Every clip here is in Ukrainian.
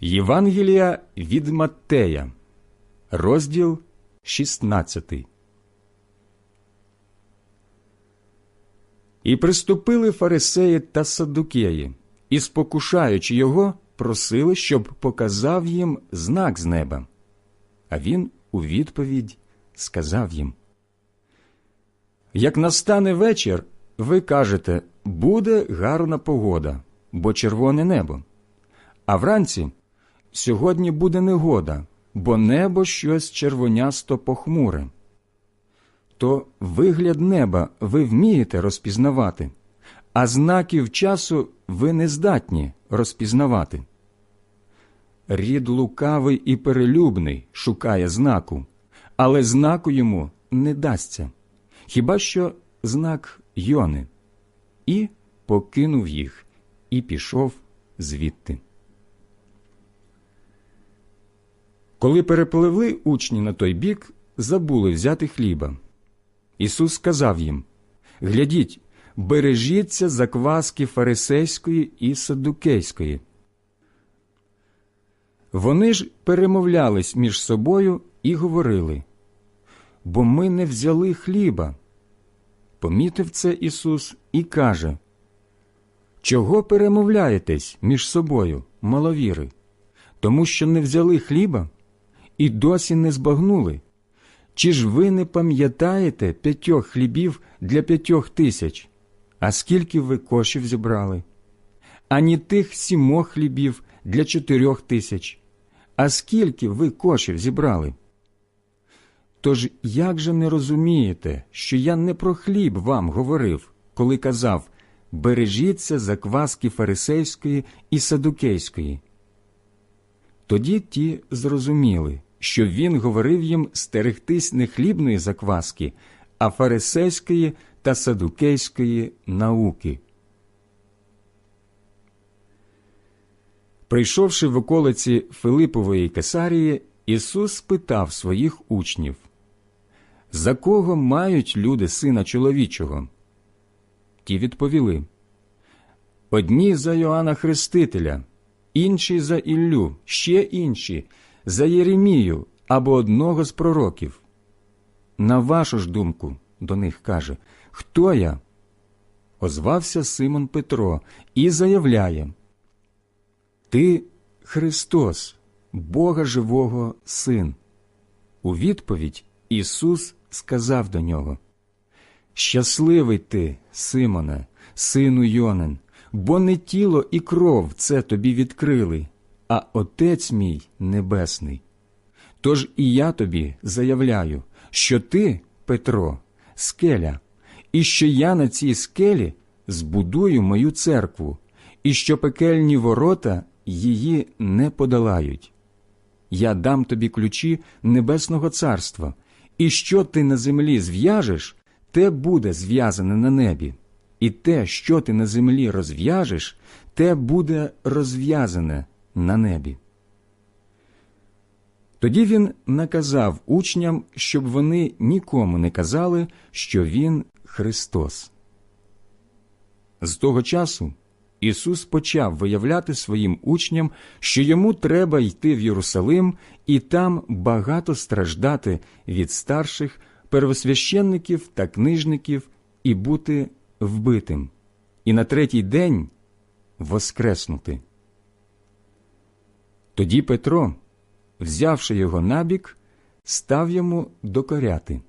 Євангелія від Маттея, розділ 16. І приступили фарисеї та саддукеї, і, спокушаючи його, просили, щоб показав їм знак з неба. А він у відповідь сказав їм: Як настане вечір, ви кажете, буде гарна погода, бо червоне небо. А вранці сьогодні буде негода, бо небо щось червонясто похмуре. То вигляд неба ви вмієте розпізнавати, а знаків часу ви не здатні розпізнавати. Рід лукавий і перелюбний шукає знаку, але знаку йому не дасться, хіба що знак Йони. І покинув їх, і пішов звідти. Коли перепливли учні на той бік, забули взяти хліба. Ісус сказав їм Глядіть, бережіться закваски фарисейської і саддукейської. Вони ж перемовлялись між собою і говорили бо ми не взяли хліба. Помітив це Ісус і каже Чого перемовляєтесь між собою, маловіри? Тому що не взяли хліба і досі не збагнули. Чи ж ви не пам'ятаєте п'ятьох хлібів для п'ятьох тисяч? А скільки ви кошів зібрали? Ані тих сімох хлібів для чотирьох тисяч. А скільки ви кошів зібрали? Тож як же не розумієте, що я не про хліб вам говорив, коли казав бережіться закваски фарисейської і садукейської? Тоді ті зрозуміли, що він говорив їм стерегтись не хлібної закваски, а фарисейської та садукейської науки. Прийшовши в околиці Филипової Кесарії, Ісус спитав своїх учнів За кого мають люди сина чоловічого? Ті відповіли Одні за Йоанна Хрестителя, інші за Іллю, ще інші за Єремію або одного з пророків. На вашу ж думку, до них каже, хто я? Озвався Симон Петро і заявляє Ти Христос, Бога живого Син. У відповідь Ісус сказав до нього Щасливий ти, Симоне, сину Йонин, бо не тіло і кров це тобі відкрили, а Отець мій Небесний. Тож і я тобі заявляю, що ти, Петро, скеля, і що я на цій скелі збудую мою церкву, і що пекельні ворота її не подолають. Я дам тобі ключі Небесного Царства, і що ти на землі зв'яжеш, те буде зв'язане на небі, і те, що ти на землі розв'яжеш, те буде розв'язане на небі. Тоді він наказав учням, щоб вони нікому не казали, що він Христос. З того часу Ісус почав виявляти своїм учням, що йому треба йти в Єрусалим і там багато страждати від старших первосвященників та книжників і бути вбитим, і на третій день воскреснути. Тоді Петро, взявши його набік, став йому докоряти.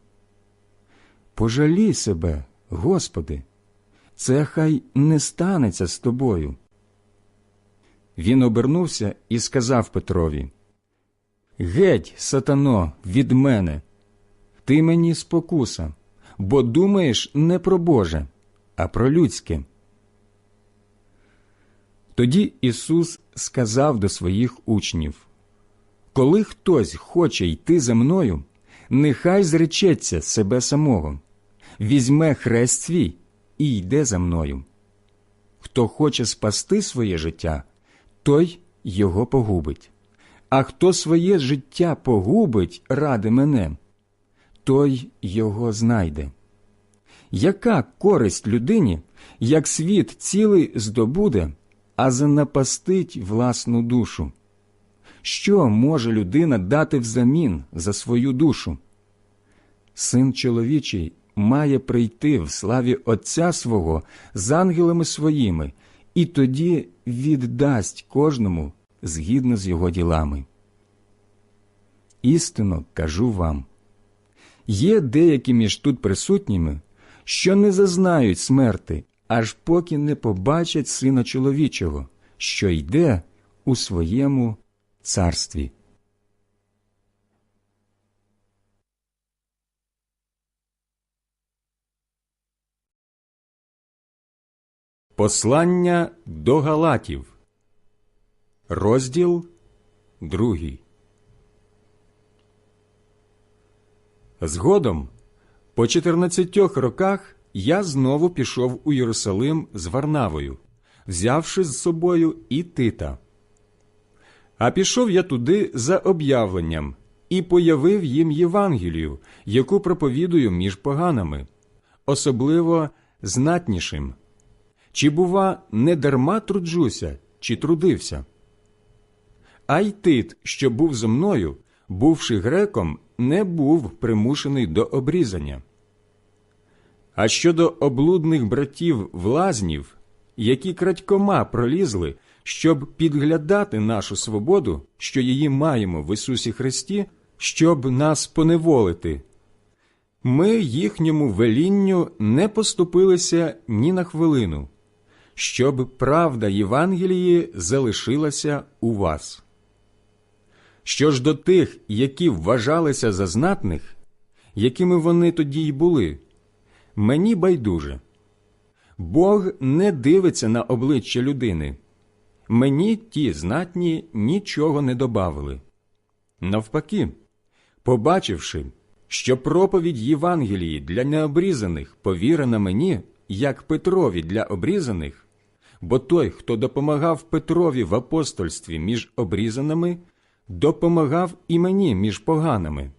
Пожалій себе, Господи, це хай не станеться з тобою. Він обернувся і сказав Петрові Геть, сатано, від мене, ти мені спокуса, бо думаєш не про Боже, а про людське. Тоді Ісус сказав до своїх учнів Коли хтось хоче йти за мною, нехай зречеться себе самого, візьме хрест свій і йде за мною. Хто хоче спасти своє життя, той його погубить. А хто своє життя погубить ради мене, той його знайде. Яка користь людині, як світ цілий здобуде, а занапастить власну душу? що може людина дати взамін за свою душу? Син чоловічий має прийти в славі Отця свого з ангелами своїми, і тоді віддасть кожному згідно з його ділами. Істинно кажу вам є деякі між тут присутніми, що не зазнають смерти, аж поки не побачать Сина чоловічого, що йде у своєму царстві. Послання до Галатів, розділ другий. Згодом, по 14 роках, я знову пішов у Єрусалим з Варнавою, взявши з собою і Тита. А пішов я туди за об'явленням і появив їм Євангелію, яку проповідую між поганами, особливо знатнішим. Чи, бува, не дарма труджуся, чи трудився? А й тит, що був зо мною, бувши греком, не був примушений до обрізання. А щодо облудних братів влазнів, які крадькома пролізли, щоб підглядати нашу свободу, що її маємо в Ісусі Христі, щоб нас поневолити, ми їхньому велінню не поступилися ні на хвилину, щоб правда Євангелії залишилася у вас. Що ж до тих, які вважалися за знатних, якими вони тоді й були, мені байдуже. Бог не дивиться на обличчя людини. Мені ті знатні нічого не добавили. Навпаки, побачивши, що проповідь Євангелії для необрізаних повірена мені, як Петрові для обрізаних, бо той, хто допомагав Петрові в апостольстві між обрізаними, допомагав і мені між поганими.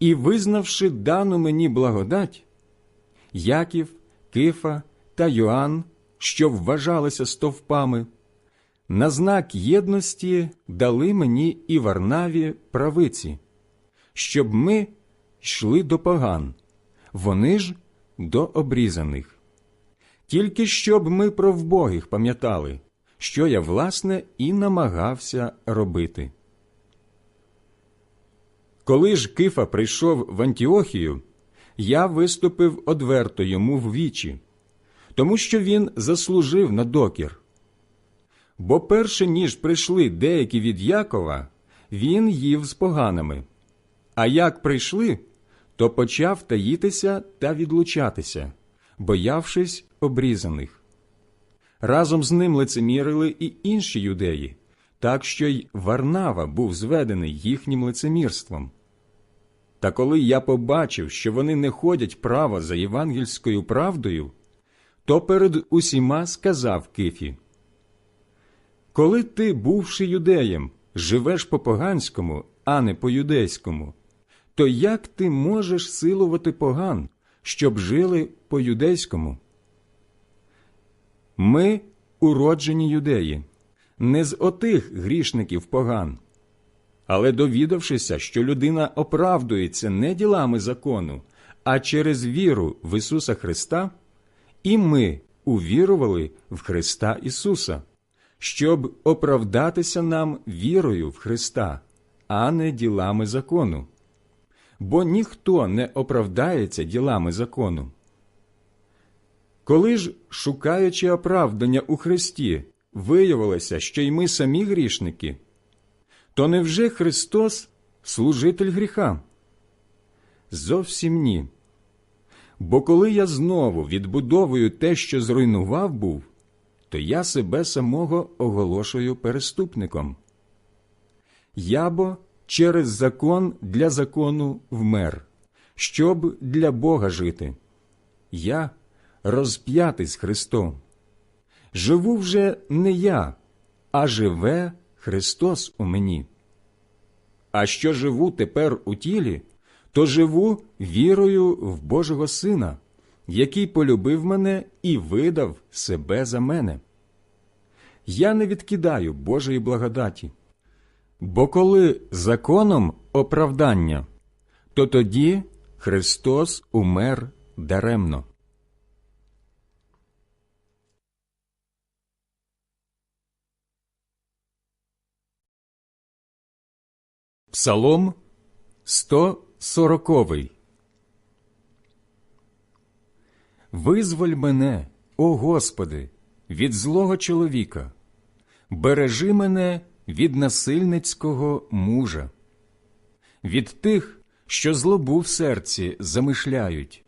І, визнавши дану мені благодать, Яків, Кифа та Йоанн, що вважалися стовпами, на знак єдності дали мені і Варнаві правиці, щоб ми йшли до поган, вони ж до обрізаних. Тільки щоб ми про вбогих пам'ятали, що я, власне, і намагався робити. Коли ж Кифа прийшов в Антіохію, я виступив одверто йому в вічі, тому що він заслужив на докір. Бо перше ніж прийшли деякі від Якова, він їв з поганими. А як прийшли, то почав таїтися та відлучатися, боявшись обрізаних. Разом з ним лицемірили і інші юдеї, так що й Варнава був зведений їхнім лицемірством. Та коли я побачив, що вони не ходять право за євангельською правдою, то перед усіма сказав Кифі Коли ти, бувши юдеєм, живеш по поганському, а не по юдейському, то як ти можеш силувати поган, щоб жили по юдейському? Ми уроджені юдеї, не з отих грішників поган. Але довідавшися, що людина оправдується не ділами закону, а через віру в Ісуса Христа, і ми увірували в Христа Ісуса, щоб оправдатися нам вірою в Христа, а не ділами закону. Бо ніхто не оправдається ділами закону. Коли ж, шукаючи оправдання у Христі, виявилося, що й ми самі грішники, то невже Христос служитель гріха? Зовсім ні. Бо коли я знову відбудовую те, що зруйнував був, то я себе самого оголошую переступником. Я бо через закон для закону вмер, щоб для Бога жити. Я розп'ятий з Христом. Живу вже не я, а живе Христос у мені. А що живу тепер у тілі, то живу вірою в Божого Сина, який полюбив мене і видав себе за мене. Я не відкидаю Божої благодаті. Бо коли законом оправдання, то тоді Христос умер даремно. Псалом 140 Визволь мене, о Господи, від злого чоловіка, бережи мене від насильницького мужа, від тих, що злобу в серці замишляють,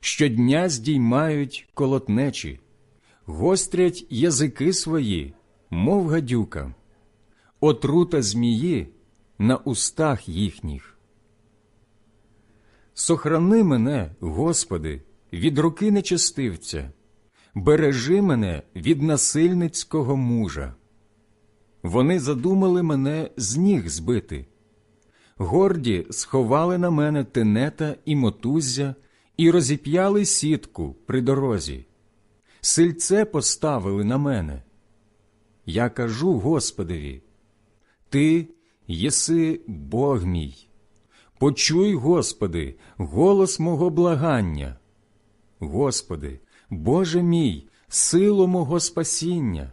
щодня здіймають колотнечі, гострять язики свої, мов гадюка, отрута змії на устах їхніх. Сохрани мене, Господи, від руки нечестивця, бережи мене від насильницького мужа. Вони задумали мене з ніг збити. Горді сховали на мене тенета і мотуззя і розіп'яли сітку при дорозі. Сильце поставили на мене. Я кажу Господеві, Ти єси Бог мій. Почуй, Господи, голос мого благання. Господи, Боже мій, силу мого спасіння.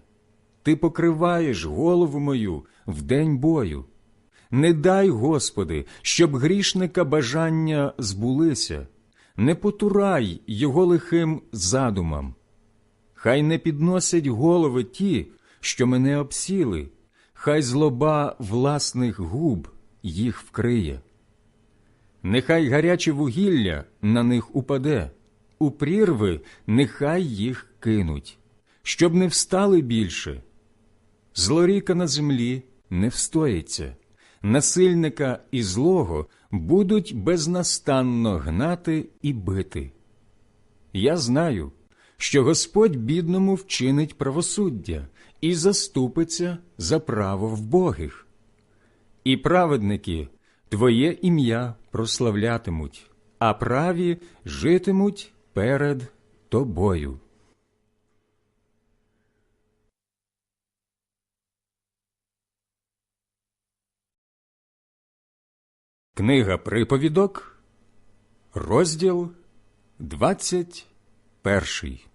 Ти покриваєш голову мою в день бою. Не дай, Господи, щоб грішника бажання збулися, не потурай його лихим задумам. Хай не підносять голови ті, що мене обсіли, хай злоба власних губ їх вкриє. Нехай гаряче вугілля на них упаде, у прірви нехай їх кинуть, щоб не встали більше. Злоріка на землі не встоїться, насильника і злого будуть безнастанно гнати і бити. Я знаю, що Господь бідному вчинить правосуддя і заступиться за право в богих. і праведники Твоє ім'я прославлятимуть, а праві житимуть перед Тобою. Книга Приповідок, розділ 21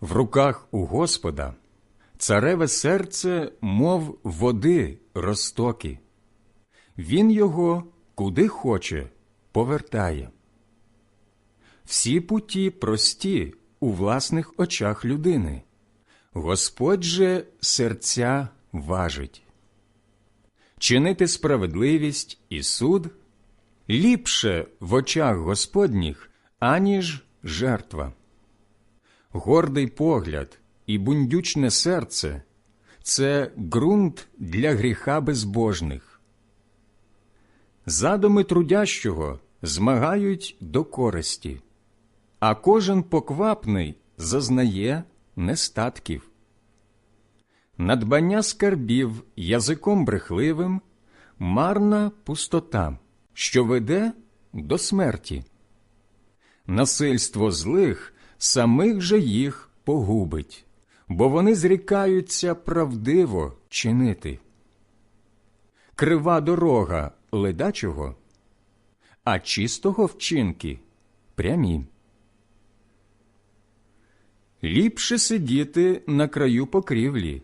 В руках у Господа цареве серце, мов води розтоки. Він його куди хоче повертає. Всі путі прості у власних очах людини. Господь же серця важить. Чинити справедливість і суд ліпше в очах Господніх, аніж жертва. Гордий погляд і бундючне серце це ґрунт для гріха безбожних. Задуми трудящого змагають до користі, а кожен поквапний зазнає нестатків. Надбання скарбів язиком брехливим, марна пустота, що веде до смерті. Насильство злих самих же їх погубить, бо вони зрікаються правдиво чинити. Крива дорога ледачого, а чистого вчинки прямі. Ліпше сидіти на краю покрівлі,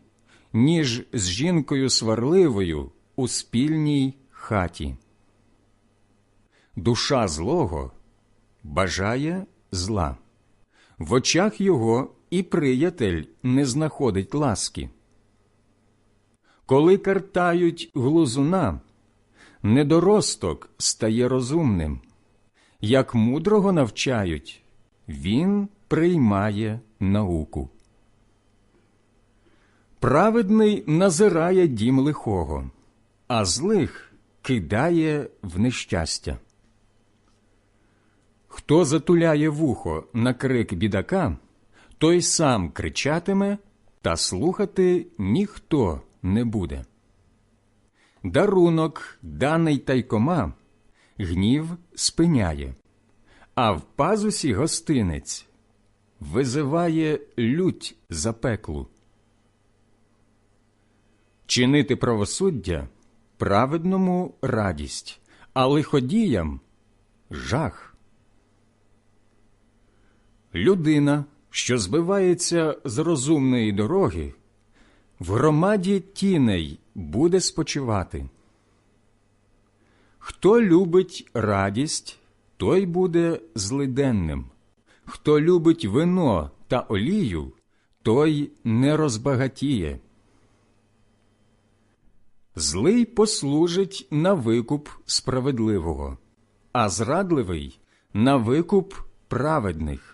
ніж з жінкою сварливою у спільній хаті. Душа злого бажає зла. В очах його і приятель не знаходить ласки. Коли картають глузуна, недоросток стає розумним. Як мудрого навчають, він приймає науку. Праведний назирає дім лихого, а злих кидає в нещастя. Хто затуляє вухо на крик бідака, той сам кричатиме, та слухати ніхто не буде. Дарунок, даний тайкома, гнів спиняє, а в пазусі гостинець визиває лють запеклу. чинити правосуддя праведному радість, а лиходіям жах. Людина, що збивається з розумної дороги, в громаді тіней буде спочивати. Хто любить радість, той буде злиденним. Хто любить вино та олію, той не розбагатіє. Злий послужить на викуп справедливого, а зрадливий на викуп праведних.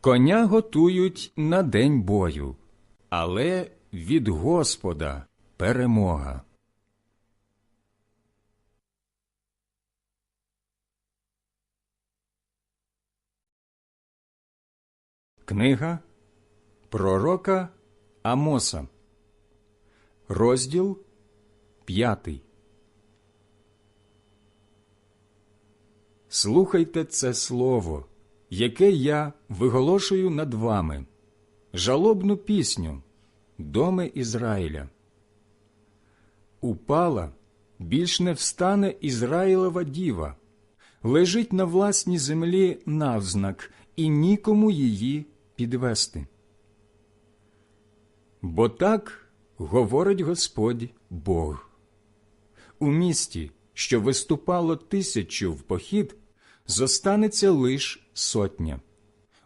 Коня готують на день бою, але від Господа перемога. Книга Пророка Амоса, розділ п'ятий. Слухайте це слово, яке я виголошую над вами, жалобну пісню, доми Ізраїля. Упала, більш не встане Ізраїлова діва, лежить на власній землі навзнак, і нікому її підвести. Бо так говорить Господь Бог. У місті, що виступало тисячу в похід, зостанеться лиш сотня.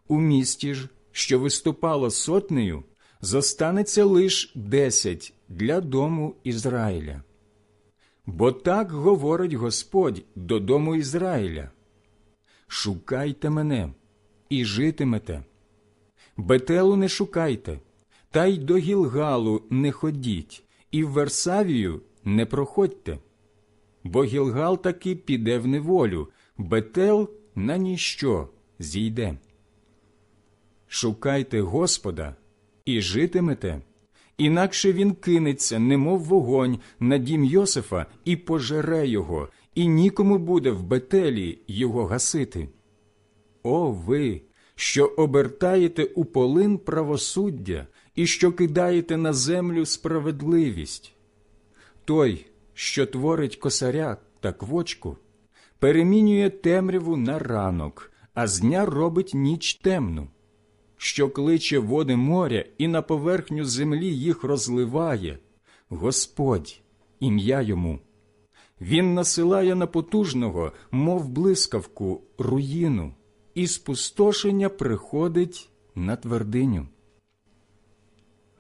У місті ж, що виступало сотнею, зостанеться лиш десять для дому Ізраїля. Бо так говорить Господь до дому Ізраїля. Шукайте мене і житимете. Бетелу не шукайте, та й до Гілгалу не ходіть, і в Версавію не проходьте. Бо Гілгал таки піде в неволю, Бетел на ніщо зійде. Шукайте Господа і житимете, інакше він кинеться, немов вогонь, на дім Йосифа і пожере його, і нікому буде в Бетелі його гасити. О ви, що обертаєте у полин правосуддя і що кидаєте на землю справедливість. Той, що творить косаря та квочку, перемінює темряву на ранок, а з дня робить ніч темну, що кличе води моря і на поверхню землі їх розливає, Господь, ім'я йому. Він насилає на потужного, мов блискавку, руїну і спустошення приходить на твердиню.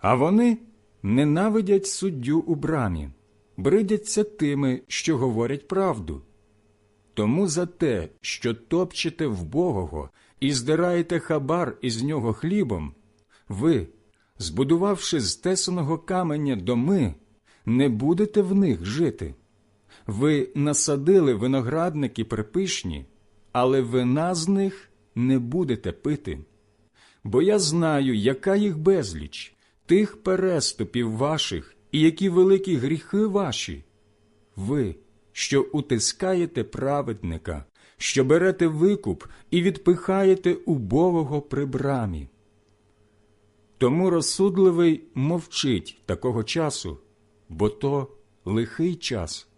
А вони ненавидять суддю у брамі, бридяться тими, що говорять правду. Тому за те, що топчете вбогого і здираєте хабар із нього хлібом, ви, збудувавши з тесаного каменя доми, не будете в них жити. Ви насадили виноградники припишні, але вина з них не будете пити. Бо я знаю, яка їх безліч, тих переступів ваших і які великі гріхи ваші. Ви, що утискаєте праведника, що берете викуп і відпихаєте убогого при брамі. Тому розсудливий мовчить такого часу, бо то лихий час.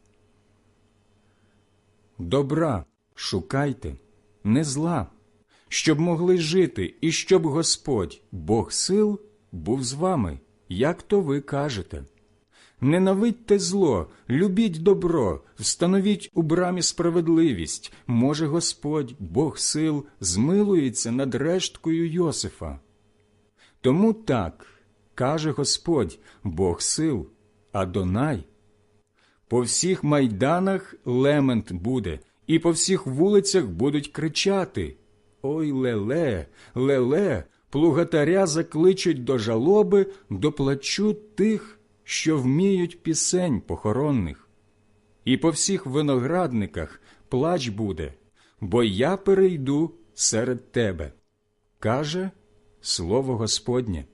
Добра шукайте, не зла, щоб могли жити, і щоб Господь, Бог сил, був з вами, як то ви кажете. Ненавидьте зло, любіть добро, встановіть у брамі справедливість. Може Господь, Бог сил, змилується над решткою Йосифа. Тому так каже Господь, Бог сил, Адонай. По всіх майданах лемент буде, і по всіх вулицях будуть кричати Ой леле, леле, плугатаря закличуть до жалоби, до плачу тих, що вміють пісень похоронних. І по всіх виноградниках плач буде, бо я перейду серед тебе, каже слово Господнє.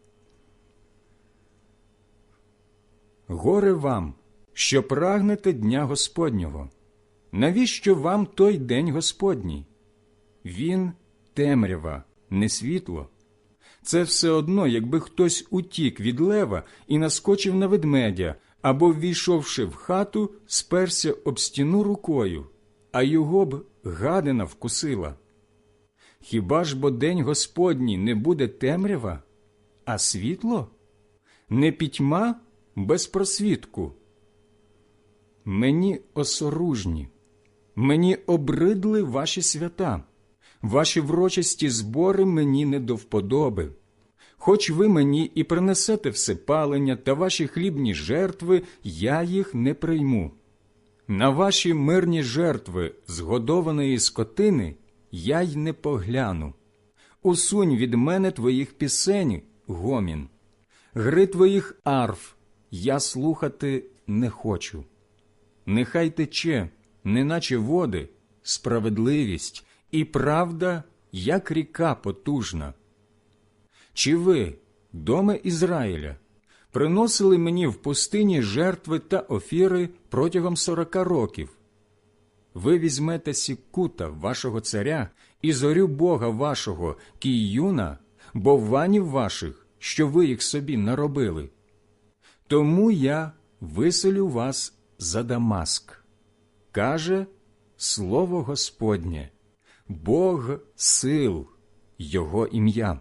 Горе вам, що прагнете дня Господнього. Навіщо вам той день Господній? Він темрява, не світло. Це все одно, якби хтось утік від лева і наскочив на ведмедя, або, ввійшовши в хату, сперся об стіну рукою, а його б гадина вкусила. Хіба ж бо день Господній не буде темрява, а світло? Не пітьма без просвітку? Мені осоружні, мені обридли ваші свята, ваші врочисті збори мені не до вподоби. Хоч ви мені і принесете всепалення та ваші хлібні жертви, я їх не прийму. На ваші мирні жертви згодованої скотини я й не погляну. Усунь від мене твоїх пісень, гомін, гри твоїх арф я слухати не хочу. Нехай тече, неначе води, справедливість і правда, як ріка потужна. Чи ви, доме Ізраїля, приносили мені в пустині жертви та офіри протягом сорока років? Ви візьмете сікута вашого царя і зорю Бога вашого, кіюна, бованів ваших, що ви їх собі наробили. Тому я виселю вас за Дамаск, каже слово Господнє, Бог сил, Його ім'я.